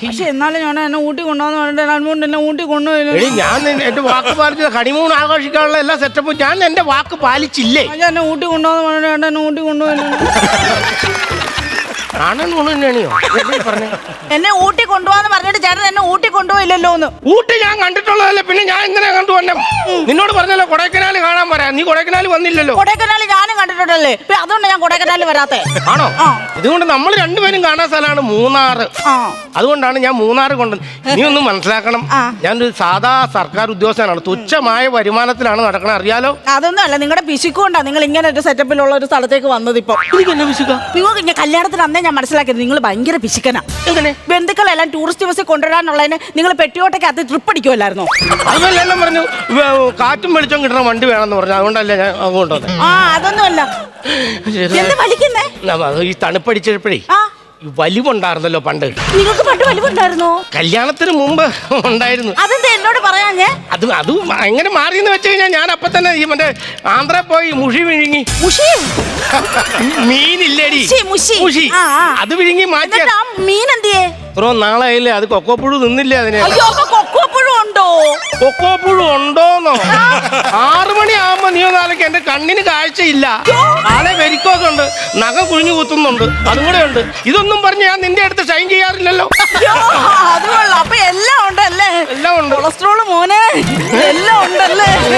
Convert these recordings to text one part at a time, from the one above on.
പക്ഷെ എന്നാലും ഞാൻ എന്നെ ഊട്ടി കൊണ്ടുപോകുന്ന പറഞ്ഞിട്ട് അതുകൊണ്ട് എന്നെ ഊട്ടി കൊണ്ടുപോയില്ല. എടി ഞാൻ നിന്നെ- എന്റെ വാക്ക് പാലിച്ചത് ഹണിമൂൺ ആഘോഷിക്കാനുള്ള എല്ലാ സെറ്റപ്പും ഞാൻ എന്റെ വാക്ക് പാലിച്ചില്ലേ? അച്ഛൻ എന്നെ ഊട്ടി കൊണ്ടുപോകുന്ന പറഞ്ഞിട്ട് ഏട്ടൻ എന്നെ ഊട്ടി കൊണ്ടുപോയില്ല. തന്നെയാണിയോ പറഞ്ഞേ? എന്നെ ഊട്ടി കൊണ്ടുപോകാന്ന് പറഞ്ഞിട്ട് ചേട്ടൻ എന്നെ ഊട്ടി കൊണ്ടുപോയില്ലല്ലോ എന്ന്. ഊട്ടി ഞാൻ കണ്ടിട്ടുള്ളതല്ലേ പിന്നെ ഞാൻ എങ്ങനെ കണ്ടു വന്നെ നിന്നോട് പറഞ്ഞല്ലോ കൊടൈക്കനാൽ കാണാൻ പറയാം നീ കൊടൈക്കനാൽ വന്നില്ലല്ലോ. കൊടൈക്കനാൽ ഞാനും കണ്ടിട്ടുണ്ടല്ലേ? ഇപ്പൊ അതുകൊണ്ട് ഞാൻ കൊടൈക്കനാലിൽ വരാത്തേ. ആണോ? ആ. ഇതുകൊണ്ട് നമ്മൾ രണ്ടുപേരും കാണാൻ സ്ഥലമാണ് മൂന്നാറ്. ആ. അതുകൊണ്ടാണ് ഞാൻ മൂന്നാറ് കൊണ്ട് നീ ഒന്ന് മനസ്സിലാക്കണം. ഞാൻ ഒരു സാധാ സർക്കാർ ഉദ്യോഗസ്ഥനാണ്. തുച്ഛമായ വരുമാനത്തിലാണ് നടക്കണത്. അറിയാലോ? അതൊന്നും അല്ല. നിങ്ങളുടെ പിശുക്കൊണ്ടാ നിങ്ങൾ ഇങ്ങനെ ഒരു സെറ്റപ്പിലുള്ള ഒരു സ്ഥലത്തേക്ക് വന്നത് ഇപ്പൊ പിന്നെ ഞാൻ കല്യാണത്തിന് അന്നേ ഞാൻ മനസ്സിലാക്കിയത് നിങ്ങൾ ഭയങ്കര പിശുക്കനാ. എങ്ങനെ? ബന്ധുക്കളെല്ലാം ടൂറിസ്റ്റ് ബസ്സിൽ കൊണ്ടുവരാനുള്ളതിന് നിങ്ങൾ പെട്ടിയോട്ടൊക്കെ അത് ട്രിപ്പ് അടിക്കുമല്ലായിരുന്നോ അതുമല്ല എല്ലാം പറഞ്ഞു വേ- കാറ്റും വെളിച്ചം കിട്ടണ വണ്ടി വേണമെന്ന് പറഞ്ഞു. അതുകൊണ്ടല്ലേ ഞാൻ അതുകൊണ്ടോ ആ അതൊന്നുമല്ല. വലിക്കുന്നേ? ഈ തണുപ്പടിച്ചപ്പോഴേ വലിവുണ്ടായിരുന്നല്ലോ പണ്ട്. നിങ്ങൾക്ക് പണ്ട് വലിവുണ്ടായിരുന്നോ? കല്യാണത്തിന് മുമ്പ് ഉണ്ടായിരുന്നു. അതെന്താ എന്നോട് പറയാഞ്ഞേ? അത് അത് എങ്ങനെ മാറിയെന്ന് വെച്ച് കഴിഞ്ഞാൽ ഞാൻ അപ്പൊ തന്നെ ഈ മറ്റേ ആന്ധ്ര പോയി മുഷി വിഴുങ്ങി. മുഷി? മീനില്ലേടി. മുഷി. അത് വിഴുങ്ങി മാറ്റി മീൻ എന്തിയേ? ഇത്രോ നാളായില്ലേ അത് കൊക്കോപ്പുഴു നിന്നില്ലേ അതിനെ. കൊക്കോപ്പുഴു ഉണ്ടോ? കൊക്കോപ്പുഴു ഉണ്ടോന്നോ? ആറു മണിയാകുമ്പോ നീ ഒന്നാലൊക്കെ എന്റെ കണ്ണിന് കാഴ്ചയില്ല. ആളെ വെരിക്കോസ് ഉണ്ട്. നഖം കുഴിഞ്ഞു കുത്തുന്നുണ്ട്. അതും കൂടെ ഉണ്ട്. ഇതൊന്നും പറഞ്ഞ് ഞാൻ നിന്റെ അടുത്ത് ഷൈൻ ചെയ്യാറില്ലല്ലോ. അപ്പൊ എല്ലാം ഉണ്ടല്ലേ? എല്ലാം ഉണ്ട്. കൊളസ്ട്രോൾ മോനെ. എല്ലാം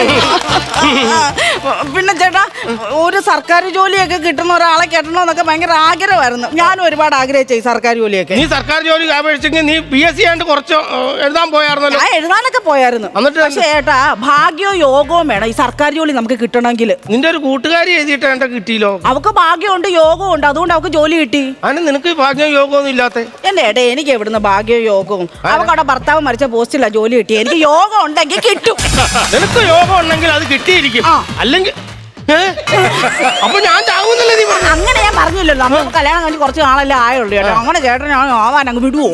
പിന്നെ ചേട്ടാ ഒരു സർക്കാർ ജോലിയൊക്കെ കിട്ടുന്ന ഒരാളെ കെട്ടണമെന്നൊക്കെ ഭയങ്കര ആഗ്രഹമായിരുന്നു. ഞാൻ ഒരുപാട് ആഗ്രഹിച്ചു ഈ സർക്കാർ ജോലിയൊക്കെ. നീ സർക്കാർ ജോലി അപേക്ഷിച്ചെങ്കിൽ നീ പി എസ് സി ആയിട്ട് കുറച്ച് എഴുതാൻ പോയായിരുന്നല്ലോ. ഞാൻ എഴുതാനൊക്കെ പോയായിരുന്നു. എന്നിട്ട് പക്ഷേ ഏട്ടാ ഭാഗ്യവും യോഗവും വേണം. ഈ സർക്കാർ ജോലി നമുക്ക് കിട്ടണമെങ്കിൽ. നിന്റെ ഒരു കൂട്ടുകാരി എഴുതിയിട്ട് എന്റെ കിട്ടിയില്ലോ? അവക്ക് ഭാഗ്യമുണ്ട് യോഗവും ഉണ്ട്. അതുകൊണ്ട് അവക്ക് ജോലി കിട്ടി. അതിന് നിനക്ക് ഭാഗ്യം യോഗമൊന്നും ഇല്ലാത്ത? എന്റെ ഏട്ടാ എനിക്ക് എവിടുന്ന് ഭാഗ്യവും യോഗവും? അവക്കവിടെ ഭർത്താവ് മരിച്ച പോസ്റ്റിലാ ജോലി കിട്ടി എനിക്ക് യോഗം ഉണ്ടെങ്കിൽ കിട്ടും. നിനക്ക് യോഗം ഉണ്ടെങ്കിൽ അത് കിട്ടിയിരിക്കും. ആ. അല്ലെങ്കിൽ ഏ? അപ്പൊ ഞാൻ ചാവുന്നല്ലേ നീ അങ്ങനെ ഞാൻ പറഞ്ഞില്ലല്ലോ. നമ്മൾ കല്യാണം കഴിഞ്ഞ് കുറച്ച് നാളല്ലേ ആയുള്ളൂ ചേട്ടാ അങ്ങനെ ചേട്ടൻ ഞാൻ ആവാൻ അങ്ങ് വിടുവോ?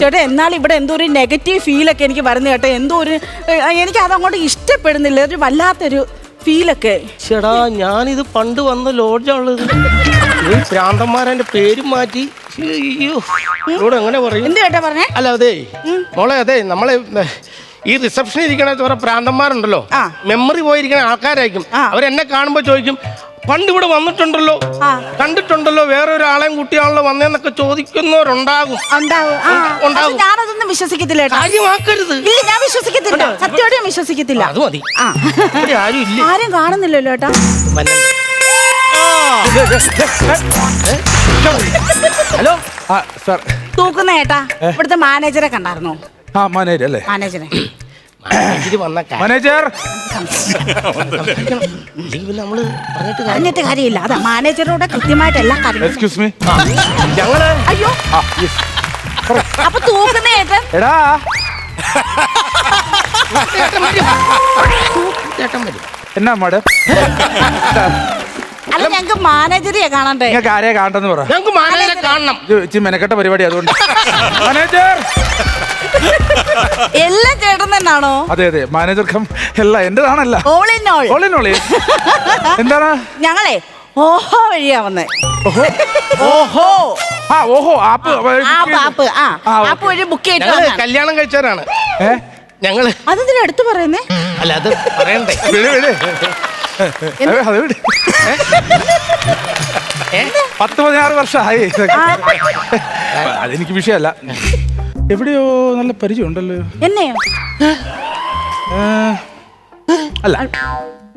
ചേട്ടാ എന്നാൽ ഇവിടെ എന്തോ ഒരു നെഗറ്റീവ് ഫീലൊക്കെ എനിക്ക് വരുന്ന ചേട്ടാ എന്തോ ഒരു ഏഹ്, എനിക്ക് അതങ്ങോട്ട് ഇഷ്ടപ്പെടുന്നില്ല. ഒരു വല്ലാത്തൊരു ഫീലൊക്കെ ചേടാ ഞാനിത് പണ്ട് വന്ന ലോഡ്ജാണുള്ളത് ഈ ഭ്രാന്തന്മാരെന്റെ പേരും മാറ്റി. അയ്യോ ഇവിടെ എങ്ങനെ പറയും? എന്ത് ചേട്ടാ പറഞ്ഞേ? അല്ല അതെ. മോളെ അതെ നമ്മളെ ഈ റിസപ്ഷനിൽ ഇരിക്കണ കുറെ പ്രാന്തന്മാരുണ്ടല്ലോ ആ. മെമ്മറി പോയിരിക്കുന്ന ആൾക്കാരായിരിക്കും. അവരെന്നെ കാണുമ്പോൾ ചോദിക്കും പണ്ട് ഇവിടെ വന്നിട്ടുണ്ടല്ലോ. കണ്ടിട്ടുണ്ടല്ലോ വേറെ ഒരാളെയും കുട്ടിയാണല്ലോ വന്നേന്നൊക്കെ ചോദിക്കുന്നവരുണ്ടാകും. ഞാനതൊന്നും വിശ്വസിക്കത്തില്ല കാര്യമാക്കരുത്. ഇല്ല ഞാൻ വിശ്വസിക്കത്തില്ല. സത്യോടെ ഞാൻ വിശ്വസിക്കത്തില്ല. അത് മതി. ആരും ഇല്ല. ആരും കാണുന്നില്ലല്ലോ ഏട്ടാ ഹലോ? ആ സാർ. തൂക്കുന്ന ഏട്ടാ ഇവിടുത്തെ മാനേജറെ കണ്ടായിരുന്നോ? ആ മാനേജർ അല്ലേ? മാനേജറെ. ഇത് വന്ന കാര്യം. മാനേജർ. ഇല്ലെങ്കിൽ നമ്മൾ പറഞ്ഞിട്ട് കാര്യം- പറഞ്ഞിട്ട് കാര്യമില്ല. അതാ മാനേജറോട് കൃത്യമായിട്ട് എല്ലാ കാര്യങ്ങളും എക്സ്ക്യൂസ് മീ ആ, ഞങ്ങൾ അയ്യോ. അപ്പൊ തൂക്കുന്ന ഏട്ടൻ? എടാ. ചേട്ടൻ വരും. ചേട്ടൻ വരും. എന്നാ മാഡം അല്ല ഞങ്ങക്ക് മാനേജറിയെ കാണണ്ടേ? നിങ്ങൾക്ക് ആരെയാ കാണണ്ടെന്ന് പറ. ഞങ്ങൾക്ക് മാനേജരെ. കാണണം. ഇത് ഇച്ചിരി മെനക്കെട്ട പരിപാടി അതുകൊണ്ട്. മാനേജർ. എല്ലാം ചേട്ടൻ തന്നെയാണോ അതെ അതെ. മാനേജർ കം അല്ല എന്റേതാണല്ല. All in all all in all എന്താണ്? ഞങ്ങളെ ഓഹോ വഴിയാ വന്നേ. ഓഹോ? ആ ഓഹോ ആപ്പ്. App app. ആ. ആപ്പ് വഴി ബുക്ക് ചെയ്തിട്ട് കല്യാണം കഴിച്ചവരാണ്. ഏ? ഞങ്ങൾ അതെന്തിനാ എടുത്തു പറയുന്നേ? അല്ല അത് പറയണ്ടേ? പത്ത് പതിനാറ് വർഷമായി. അതെനിക്ക് വിഷയമല്ല. എവിടെയോ നല്ല പരിചയം ഉണ്ടല്ലോ. എന്നെയോ? ഏ, അല്ല.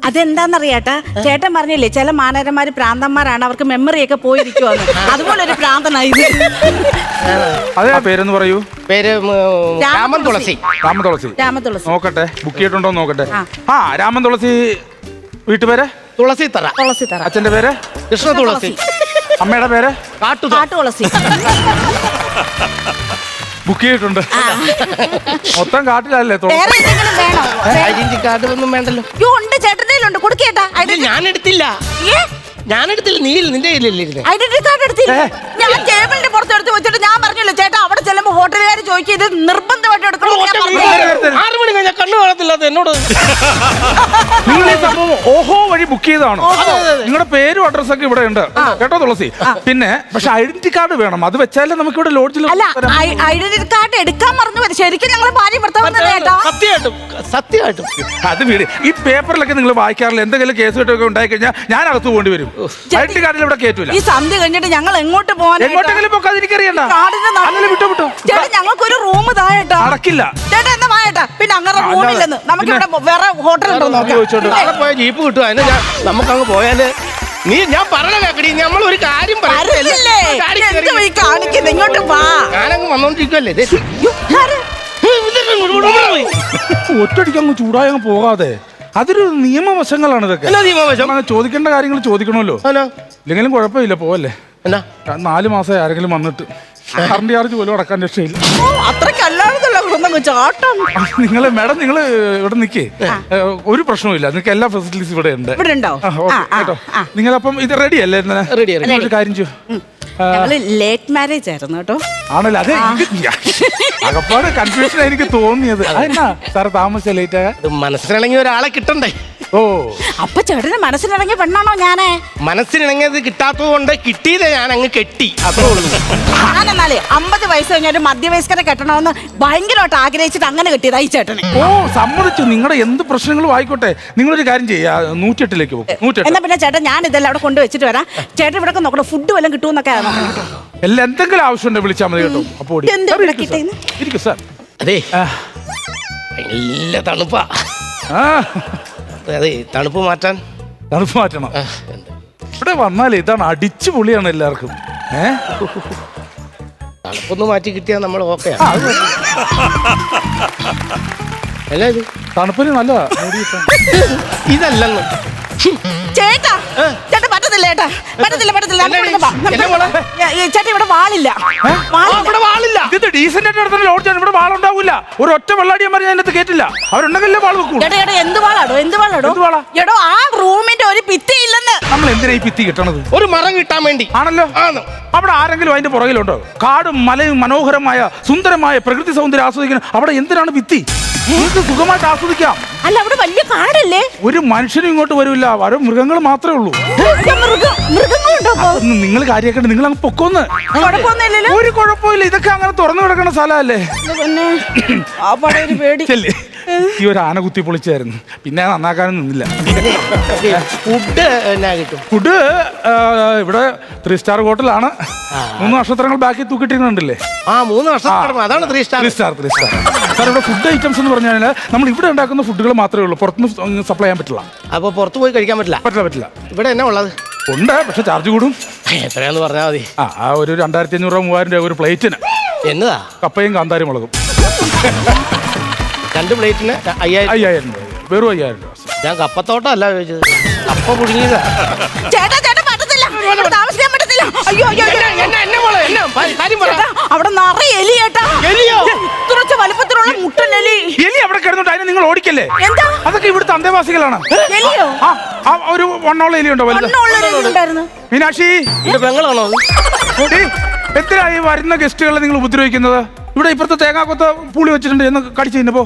അതെന്താന്നറിയാട്ടാ? ചേട്ടൻ പറഞ്ഞില്ലേ ചില മാനേജന്മാര് പ്രാന്തന്മാരാണ് അവർക്ക് മെമ്മറി ഒക്കെ പോയിരിക്കുവാന്ന്. അതുപോലെ ഒരു പ്രാന്തനായി അതെ. പേരൊന്ന് പറയൂ. പേര് ഉം, രാമൻ തുളസി. രാമൻ തുളസി. രാമതുളസി നോക്കട്ടെ ബുക്ക് ചെയ്തിട്ടുണ്ടോ നോക്കട്ടെ. ആ. ആ രാമൻ തുളസി വീട്ടുപേര്? തുളസി തറ തുളസി തറ അച്ഛന്റെ പേര്? കൃഷ്ണ തുളസി അമ്മയുടെ പേര്? കാട്ടു കാട്ടു തുളസി ബുക്ക് ചെയ്തിട്ടുണ്ട്. മൊത്തം കാട്ടിലല്ലേ ഞാനെടുത്തില്ല വേറെ എന്തെങ്കിലും വേണോ? ഐഡന്റി കാർഡ് ഒന്നും വേണ്ടല്ലോ. യ്യോ, ഉണ്ട് ചേട്ടന്റെ ഉണ്ട് കൊടുക്കേട്ടാ ഇത് ഞാൻ എടുത്തില്ല. ഞാൻ എടുത്തില്ല നീ നിന്റെ കയ്യിലല്ലേ ഐഡന്റി കാർഡ് എടുത്തില്ല. ഞാൻ ടേബിളിന്റെ പുറത്ത് എടുത്ത് വെച്ചിട്ട് ഞാൻ പറഞ്ഞല്ലോ ചേട്ടാ അവിടെ ചെല്ലുമ്പോ ഹോട്ടലുകാർ ചോദിക്കും ഇത് നിർബന്ധമായിട്ട് എടുക്കണം എന്ന് ഞാൻ ഒറ്റ ആറ് മണി കഴിഞ്ഞാൽ കണ്ണു കാണത്തില്ലാത്ത എന്നോട്. നിങ്ങൾ ഈ സംഭവം ഓഹോ വഴി ബുക്ക് ചെയ്തതാണോ? അതെ, അതെ, അതെ. നിങ്ങളുടെ പേരും അഡ്രസ്സൊക്കെ ഇവിടെ ഉണ്ട്. കേട്ടോ തുളസി? പിന്നെ പക്ഷെ ഐഡന്റിറ്റി കാർഡ് വേണം. അത് വെച്ചാലേ നമുക്ക് ഇവിടെ ലോഡ്ജിൽ അല്ല ഐഡന്റിറ്റി കാർഡ് എടുക്കാൻ മറന്നു ശരിക്കും ഞങ്ങൾ ഭാര്യ സത്യമായിട്ടും സത്യമായിട്ടും. അത് വീട്. ഈ പേപ്പറിലൊക്കെ നിങ്ങൾ വായിക്കാറില്ല. എന്തെങ്കിലും കേസ് കെട്ടൊക്കെ ഉണ്ടായി കഴിഞ്ഞാൽ ഞാൻ അകത്ത് പോകേണ്ടി വരും. ഐഡന്റി കാർഡിൽ ഇവിടെ കയറ്റൂല ഈ സന്ധ്യ കഴിഞ്ഞിട്ട് ഞങ്ങൾ എങ്ങോട്ട് പോകാൻ എങ്ങോട്ടെങ്കിലും പോക്കാതെ എനിക്കറിയണ്ട. വിട്ടു അങ്ങനെ വിട്ടോ ഞങ്ങൾക്കൊരു റൂം താഴേട്ടാ അടക്കില്ല. ചേട്ടാ എന്താ വായേട്ടാ പിന്നെ അങ്ങനെ റൂമില്ലെന്ന്. നമുക്ക് ഇവിടെ വേറെ ഹോട്ടൽ ഉണ്ടോ നോക്കാം. ചോദിച്ചോണ്ട് പോയ ജീപ്പ് കിട്ടും അതിന് ഞാൻ നമുക്കങ്ങ് പോയാൽ നീ ഞാൻ പറഞ്ഞ കേക്കടി. നമ്മൾ ഒരു കാര്യം കാണിക്കുന്നത് ഇങ്ങോട്ട് വാ. ഞാനങ്ങ് വന്നോണ്ടിരിക്കുവല്ലേ? ദേ. അയ്യോ, ആര്? ഇതിട്ട് ഇങ്ങോട്ട് ഇവിടെ പോയി. ഒറ്റടിക്ക് അങ്ങ് ചൂടായി അങ്ങ് പോകാതെ. അതൊരു നിയമവശങ്ങളാണ് ഇതൊക്കെ. എന്നാ നിയമവശം? ചോദിക്കേണ്ട കാര്യങ്ങൾ ചോദിക്കണമല്ലോ? ഇല്ലെങ്കിലും കുഴപ്പമില്ല പോവല്ലേ. എന്നാ? നാല് മാസം ആരെങ്കിലും വന്നിട്ട്. കറണ്ട് ചാർജ് പോലും അടക്കാൻ രക്ഷയില്ല. ഓ, ഇവിടെ ചാട്ടം നിങ്ങൾ മാഡം നിങ്ങൾ ഇവിടെ നിൽക്കേ ഒരു പ്രശ്നവുമില്ല. നിങ്ങൾക്ക് എല്ലാ ഫെസിലിറ്റീസ് ഇവിടെ ഉണ്ട്. ഇവിടെ ഉണ്ടോ കേട്ടോ. നിങ്ങൾ അപ്പം ഇത് റെഡി അല്ലേ. ഒരു കാര്യം ചെയ്യൂ. ലേറ്റ് മാരേജ് ആയിരുന്നു കേട്ടോ. ആണല്ലോ? അതെ. അകപ്പാട് കൺഫ്യൂഷൻ എനിക്ക് തോന്നിയത്. അതെന്നാ? സാറ് താമസിച്ച ലേറ്റ് ആകാൻ ഇത് ഒരാളെ കിട്ടണ്ടേ? ഓ. അപ്പൊ ചേട്ടന് മനസ്സിലിറങ്ങിയ പെണ്ണാണോ ഞാനേ? മനസ്സിലിണങ്ങിയത് കിട്ടാത്തത് കൊണ്ട് കിട്ടിയത് ഞാൻ അങ്ങ് കെട്ടി. അത്രേ ഉള്ളൂ. ഞാനെന്നാലേ അമ്പത് വയസ്സ് കഴിഞ്ഞ ഒരു മധ്യവയസ്കരെ കെട്ടണമെന്ന് ഭയങ്കരമായിട്ട് ആഗ്രഹിച്ചിട്ട് അങ്ങനെ കിട്ടിയതാ ഈ ചേട്ടന്. ഓ സമ്മതിച്ചു. നിങ്ങളുടെ എന്ത് പ്രശ്നങ്ങളും ആയിക്കോട്ടെ. നിങ്ങളൊരു കാര്യം ചെയ്യാ. നൂറ്റെട്ടിലേക്ക് പോകും നൂറ്റെട്ട്. എന്നാ പിന്നെ ചേട്ടൻ ഞാൻ ഇതെല്ലാം അവിടെ കൊണ്ടുവച്ചിട്ട് വരാം. ചേട്ടൻ ഇവിടെ നോക്കണം. ഫുഡ് വല്ലതും കിട്ടുമെന്നൊക്കെ നോക്കണം എല്ലാം എന്തെങ്കിലും ആവശ്യമുണ്ടെങ്കിൽ വിളിച്ചാൽ മതി കേട്ടോ. അപ്പോൾ ഓടി. എന്ത് സാർ, ഇരിക്കൂ സാർ. ഇരിക്കൂ സാർ. അതെ. ആ, നല്ല തണുപ്പാ. ആ, അതെ തണുപ്പ് മാറ്റാൻ. തണുപ്പ് മാറ്റണം. ഇവിടെ വന്നാൽ ഇതാണ് അടിച്ചു പൊളിയാണ് എല്ലാവർക്കും. ഏ? തണുപ്പൊന്ന് മാറ്റി കിട്ടിയാൽ നമ്മൾ ഓക്കെ അല്ല ഇത് തണുപ്പിന് നല്ലതാ. ഇതല്ലോ ഇതല്ലെന്ന്. ചേട്ടാ ചേട്ടാ പറ്റത്തില്ല ചേട്ടാ പറ്റത്തില്ല പറ്റത്തില്ല. നമുക്ക്? ഇവിടുന്ന്. നമുക്ക് ഏ, ചേട്ടാ ഇവിടെ വാളില്ല. ആ, വാളില്ല. ഇവിടെ വാളില്ല. ഇത് ഡീസന്റ് ആയിട്ട് നടത്തുന്ന ലോഡ്ജാണ് ഇവിടെ വാളുണ്ടാവില്ല ഒരു ഒറ്റ വെള്ളാടിയന്മാരെ ഞാൻ അതിനകത്ത് കേട്ടില്ല അവരുണ്ടെങ്കിലേ വാൾ വെക്കൂ. ചേട്ടാ ചേട്ടാ എന്ത് വാളാടോ? എന്ത് വാളാടോ? എന്ത് വാളാ? എടോ ആ റൂമിന്റെ ഒരു ഭിത്തി ഇല്ലെന്ന്. നമ്മൾ എന്തിനാ ഈ ഭിത്തി കിട്ടണത്? ഒരു മരം കിട്ടാൻ വേണ്ടി. ആണല്ലോ. ആന്ന്. അവിടെ ആരെങ്കിലും അതിന്റെ പുറകിലുണ്ടോ? കാടും മലയും മനോഹരമായ സുന്ദരമായ പ്രകൃതി സൗന്ദര്യം ആസ്വദിക്കണം അവിടെ എന്തിനാണ് ഭിത്തി? നിങ്ങൾക്ക് സുഖമായിട്ട് ആസ്വദിക്കാം. അല്ല അവിടെ വലിയ കാടല്ലേ? ഒരു മനുഷ്യനും ഇങ്ങോട്ട് വരില്ല. വരും മൃഗങ്ങൾ മാത്രമേ ഉള്ളൂ? ഒന്ന് നിങ്ങൾ കാര്യമാക്കണ്ട. നിങ്ങൾ അങ്ങ് പൊക്കോന്ന്. കുഴപ്പമൊന്നുമില്ലല്ലോ. ഒരു കുഴപ്പമില്ല ഇതൊക്കെ അങ്ങനെ തുറന്നു കിടക്കുന്ന സ്ഥലമല്ലേ? പിന്നെ ആ പടം ഒരു പേടി. ചെല്ലേ. ഈ ഒരു ആന കുത്തി പൊളിച്ചായിരുന്നു. പിന്നെ നന്നാക്കാനും നിന്നില്ല. ഫുഡ് എന്നാ കിട്ടും? ഫുഡ് ഇവിടെ ത്രീ സ്റ്റാർ ഹോട്ടലാണ്. മൂന്ന് നക്ഷത്രങ്ങൾ ബാക്കി തൂക്കിട്ടിരുന്നുണ്ടല്ലേ ആ മൂന്ന് നക്ഷത്രം അതാണ് three star. Three star three star. Sir ഇവിടെ ഫുഡ് ഐറ്റംസ് എന്ന് പറഞ്ഞാൽ നമ്മൾ ഇവിടെ ഉണ്ടാക്കുന്ന ഫുഡുകൾ മാത്രമേ ഉള്ളൂ. പുറത്തുനിന്ന് സപ്ലൈ ചെയ്യാൻ പറ്റില്ല. അപ്പോൾ പുറത്ത് പോയി കഴിക്കാൻ പറ്റില്ല? പറ്റില്ല പറ്റില്ല. ഇവിടെ എന്നാ ഉള്ളത്? ഉണ്ട് പക്ഷെ ചാർജ് കൂടും. എത്രയാന്ന് പറഞ്ഞാൽ മതി. ആ ആ ഒരു രണ്ടായിരത്തി അഞ്ഞൂറ് രൂപ മൂവായിരം രൂപ ഒരു പ്ലേറ്റിന്. എന്നതാ? കപ്പയും കാന്താരി മുളകും. രണ്ട് പ്ലേറ്റിന് അയ്യായിരം അയ്യായിരം രൂപ. വെറും അയ്യായിരം രൂപ. ഞാൻ കപ്പത്തോട്ടം അല്ല ചോദിച്ചത്. കപ്പ പുഴുങ്ങിയതാ. ചേട്ടാ ചേട്ടാ പറ്റത്തില്ല. അയ്യോ അയ്യോ അയ്യോ. ചേട്ടാ അവിടെ നിറയെ എലി ചേട്ടാ എലിയോ? തുറച്ച വലുപ്പത്തിലുള്ള മുട്ടൻ എലി. എലി അവിടെ കിടന്നിട്ട് അതിനെ നിങ്ങൾ ഓടിക്കല്ലേ? എന്താ? അതൊക്കെ ഇവിടുത്തെ അന്തേവാസികളാണ്. എലിയോ? ആ ആ ഒരു വണ്ണോളം എലിയുണ്ടോ വലുത്? മണ്ണുള്ള എലി ഉണ്ടായിരുന്നു മീനാക്ഷി? പെങ്ങളാണോ അത്? ഡേയ്, എന്തിനാ ഈ വരുന്ന ഗസ്റ്റുകളെ നിങ്ങൾ ഉപദ്രവിക്കുന്നത്? ഇവിടെ ഇപ്പുറത്തെ തേങ്ങാക്കൊത്ത പുളി വെച്ചിട്ടുണ്ട് എന്ന് കടിച്ചു കഴിഞ്ഞപ്പോ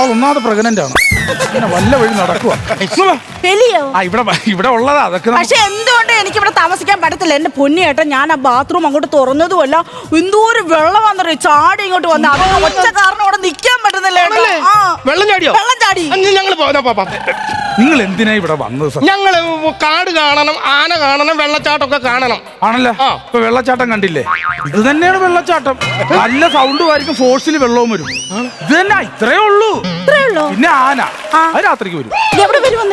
അത് ഒന്നാമത് പ്രഗ്നന്റ് ആണ്. പിന്നെ വല്ല വഴി നടക്കുക എലിയോ ആ ഇവിടെ ഇവിടെ ഉള്ളതാ. അതൊക്കെ നമുക്ക് പക്ഷെ എന്തുകൊണ്ട് എനിക്ക് ഇവിടെ താമസിക്കാൻ പറ്റത്തില്ല? എന്റെ പൊന്നിയേട്ടൻ ഞാൻ ആ ബാത്റൂം അങ്ങോട്ട് തുറന്നതുമല്ല എന്തോരം വെള്ളം വന്നറിയോ ചാടി ഇങ്ങോട്ട് വന്ന അത് ഒറ്റ കാരണം അവിടെ നിൽക്കാൻ പറ്റുന്നില്ല ഏട്ടാ. ആണല്ലേ? ആ. വെള്ളം ചാടിയോ? വെള്ളം ചാടി. ഞങ്ങൾ നിങ്ങൾ എന്തിനാ ഇവിടെ വന്നത് സാർ ഞങ്ങൾ കാട് കാണണം ആന കാണണം വെള്ളച്ചാട്ടമൊക്കെ കാണണം ആണല്ലോ ഇപ്പൊ വെള്ളച്ചാട്ടം കണ്ടില്ലേ ഇത് തന്നെയാണ് വെള്ളച്ചാട്ടം നല്ല സൗണ്ട് ആയിരിക്കും ഫോഴ്സിൽ വെള്ളവും വരും ഇത് തന്നെ ഇത്രേ ഉള്ളൂ ഇത്രേ ഉള്ളൂ പിന്നെ ആന. അത് രാത്രിക്ക് വരും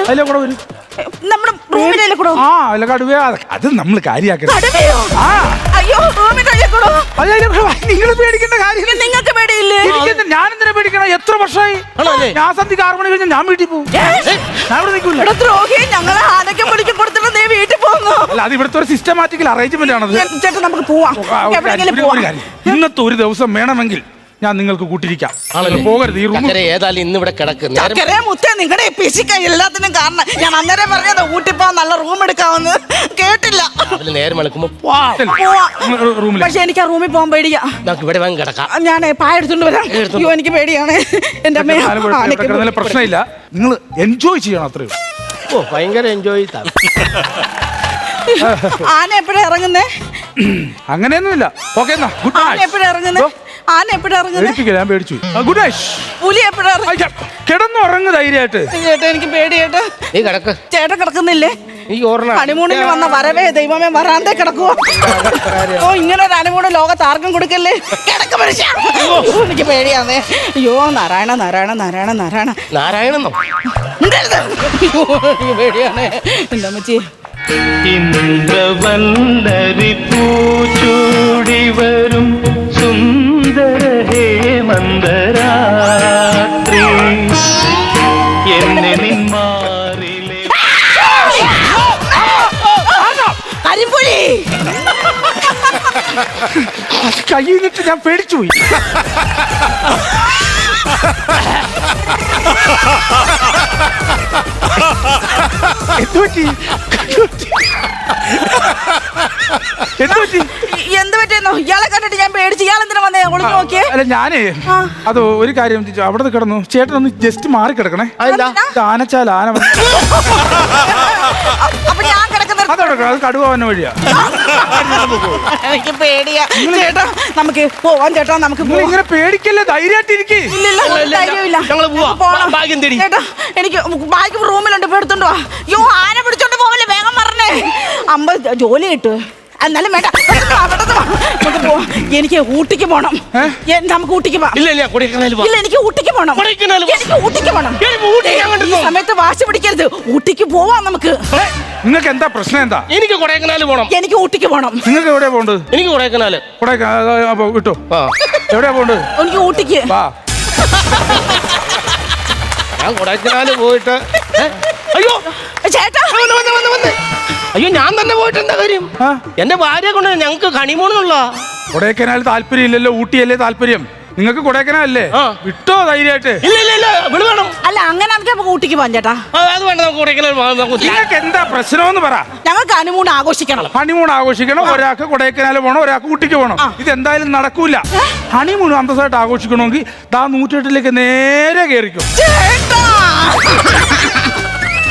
അതിലെ കൂടെ വരും ആ അല്ല കടുവ അത് നമ്മൾ കാര്യമാക്കണം അയ്യോ റൂമിലല്ലേ കൂടോ നിങ്ങൾ പേടിക്കേണ്ട കാര്യം നിങ്ങൾക്ക് പേടിയില്ലേ ഞാൻ എന്തിനാ പേടിക്കണം? എത്ര വർഷമായി? ഞാൻ സന്ധ്യക്ക് ആറു മണി കഴിഞ്ഞാൽ ഞാൻ വീട്ടിൽ പോകും? ഞാൻ ഇവിടെ നിൽക്കൂല. ഇവിടെ ദ്രോഹി ഞങ്ങളെ ആനയ്ക്ക് പിടിച്ച് കൊടുത്തിട്ട് നീ വീട്ടിൽ പോകുന്നു. അല്ല അത് ഇവിടുത്തെ ഒരു സിസ്റ്റമാറ്റിക്കൽ അറേഞ്ച്മെന്റ് ആണത്. ചേട്ടാ നമുക്ക് പോവാം. എവിടെയെങ്കിലും പോവാം. ഇന്നത്തെ ഒരു ദിവസം വേണമെങ്കിൽ ഞാൻ നിങ്ങൾക്ക് കൂട്ടിരിക്കാം? പോകരുത് ഈ റൂം ചക്കര ഏതായാലും ഇന്ന് ഇവിടെ കിടക്ക്. നേരം ചക്കരെ മുത്തേ നിങ്ങളുടെ പിശിക്ക എല്ലാത്തിനും കാരണം. ഞാൻ അന്നേരം പറഞ്ഞത് ഊട്ടിപ്പോ നല്ല റൂം എടുക്കാമെന്ന് കേട്ടില്ല. രാവിലെ നേരം വെളുക്കുമ്പോ വാ, റൂമിൽ പക്ഷെ എനിക്ക് ആ റൂമിൽ പോകാൻ പേടിയാ. നമുക്ക് ഇവിടെ വാങ്ങി കിടക്കാം. ഞാൻ പായ എടുത്തോണ്ട് വരാം. അയ്യോ എനിക്ക് പേടിയാണ്. എന്റെ അമ്മ കിടന്നതിൽ പ്രശ്നമില്ല. നിങ്ങൾ എൻജോയ് ചെയ്യണം അത്രയും ഓ ഭയങ്കര എൻജോയ് ആന എപ്പോഴാ ഇറങ്ങുന്നേ? അങ്ങനെയൊന്നുമില്ല. ഓക്കെ എന്നാ ഗുഡ് ആന എപ്പോഴാ ഇറങ്ങുന്നേ? ആന എപ്പോഴാ ഇറങ്ങുന്നേ? പേടിപ്പിക്കില്ല ഞാൻ പേടിച്ചു ഗുഡ് നൈറ്റ്. പുലി എപ്പോഴാ ഇറങ്ങുന്നത് കിടന്നുറങ്ങ് ധൈര്യമായിട്ട്. ചേട്ടാ എനിക്ക് പേടിയേട്ടാ നീ കിടക്ക്. ചേട്ടൻ കിടക്കുന്നില്ലേ? നീ ഓർണ ഹണിമൂണിന് വന്ന വരവേ ദൈവമേ വരാന്തേ കിടക്കുവോ. ഓ ഇങ്ങനെ ഒരു ഹണിമൂണ് ലോകത്ത് ആർക്കും കൊടുക്കല്ലേ? കിടക്ക് മനുഷ്യ. അയ്യോ, എനിക്ക് പേടിയാന്നേ. അയ്യോ നാരായണ നാരായണ നാരായണ നാരായണ. നാരായണെന്നോ മിണ്ടരുത്. അയ്യോ, എനിക്ക് പേടിയാണേ എന്റെ അമ്മച്ചി ഇന്ദ്രവല്ലരി പൂച്ചൂടി വരും. സുന്ദര ഹേമന്തരാത്രി എന്നെ നിന്മാറിലെ കരിമ്പുലി. അത് കയ്യിൽ നിന്നിട്ട് ഞാൻ പേടിച്ചു പോയി. എന്തുപറ്റി? എന്തുപറ്റി? എന്ത് പറ്റിയെന്നോ? ഇയാളെ കണ്ടിട്ട് ഞാൻ പേടിച്ച് ഇയാൾ എന്തിനാ വന്നേ? ഒളിഞ്ഞു നോക്കിയേ. അല്ല ഞാനേ. അത് ഒരു കാര്യം ചോദിച്ചു? അവിടെ കിടന്നു. ചേട്ടൻ ഒന്ന് ജസ്റ്റ് മാറി കിടക്കണേ. ആനച്ചാൽ ആന അപ്പൊ ഞാൻ കിടക്കുന്ന അതവിടെ കിടക്ക്, അത് കടുവ വന്ന വഴിയാ. എനിക്ക് പേടിയാ. ചേട്ടാ നമുക്ക് പോവാൻ ചേട്ടാ നമുക്ക് നിങ്ങൾ പോവാം. ഇങ്ങനെ പേടിക്കല്ലേ? ധൈര്യമായിട്ടിരിക്കേ ഇല്ലില്ല ധൈര്യമില്ല. ഞങ്ങൾ പോവാ. നമുക്ക് പോണം. ബാ- ബാഗ് എന്തെടി? ചേട്ടാ എനിക്ക് ബാഗ് റൂമിലുണ്ട്. ഇപ്പൊ എടുത്തോണ്ട് വാ. അയ്യോ ആന പിടിച്ചോണ്ട് പോവല്ലേ? വേഗം പറഞ്ഞേ അമ്പ ജോലി കിട്ടു. എന്നാലും വേണ്ട. പെട്ടെന്ന് വാ, നമുക്ക് പോവാം. എനിക്ക് ഊട്ടിക്ക് പോണം. എ- നമുക്ക് ഊട്ടിക്ക് പോവാം. ഇല്ല ഇല്ല കൊടൈക്കനാൽ പോ ഇല്ല എനിക്ക് ഊട്ടിക്ക് പോണം. കൊടൈക്കനാൽ. എനിക്ക് ഊട്ടിക്ക് പോണം. എനിക്ക് ഊട്ടിക്ക് അങ്ങോട്ട് ഈ പോ. സമയത്ത് വാശി പിടിക്കരുത്. ഊട്ടിക്ക് പോവാം നമുക്ക്. നിങ്ങൾക്ക് എന്താ പ്രശ്നം എന്താ? എനിക്ക് കൊടൈക്കനാൽ പോണം. എനിക്ക് ഊട്ടിക്ക് പോണം. നിങ്ങൾക്ക് എവിടെയാ പോണ്ടത് എനിക്ക് കൊടൈക്കനാല്. കൂടെ അപ്പൊ വിട്ടോ ആ എവിടെയാ പോണ്ടത് എനിക്ക് ഊട്ടിക്ക്. വാ. ഞാൻ കൊടൈക്കനാല് പോയിട്ട് ഏ? അയ്യോ! ചേട്ടാ. വന്ന് വന്ന്. അയ്യോ ഞാൻ തന്നെ പോയിട്ട് എന്താ കാര്യം എന്റെ ഭാര്യ കൊണ്ട് ഞങ്ങക്ക് കണിമൂണെന്നുള്ള കൊടൈക്കനാൽ താല്പര്യം ഇല്ലല്ലോ ഊട്ടിയല്ലേ താല്പര്യം? നിങ്ങൾക്ക് കൊടൈക്കനാലല്ലേ? വിട്ടോ ധൈര്യമായിട്ട്. ഇല്ല ഇല്ല ഇല്ല ഇവിടെ വേണം. അല്ല അങ്ങനെ നമുക്ക് ഊട്ടിക്ക് പോകാൻ ചേട്ടാ. അത് വേണ്ട നമുക്ക് നിങ്ങൾക്ക് എന്താ പ്രശ്നമെന്ന് പറ. ഞങ്ങൾക്ക് ഹണിമൂൺ ആഘോഷിക്കണം. ഹണിമൂൺ ആഘോഷിക്കണം ഒരാൾക്ക് കൊടൈക്കനാൽ പോകണം ഒരാൾക്ക് ഊട്ടിക്ക് പോകണം. ഇതെന്തായാലും നടക്കൂല. ഹണിമൂൺ അന്തസ്സായിട്ട് ആഘോഷിക്കണമെങ്കിൽ ദാ നൂറ്റെട്ടിലേക്ക് നേരെ കയറിക്കും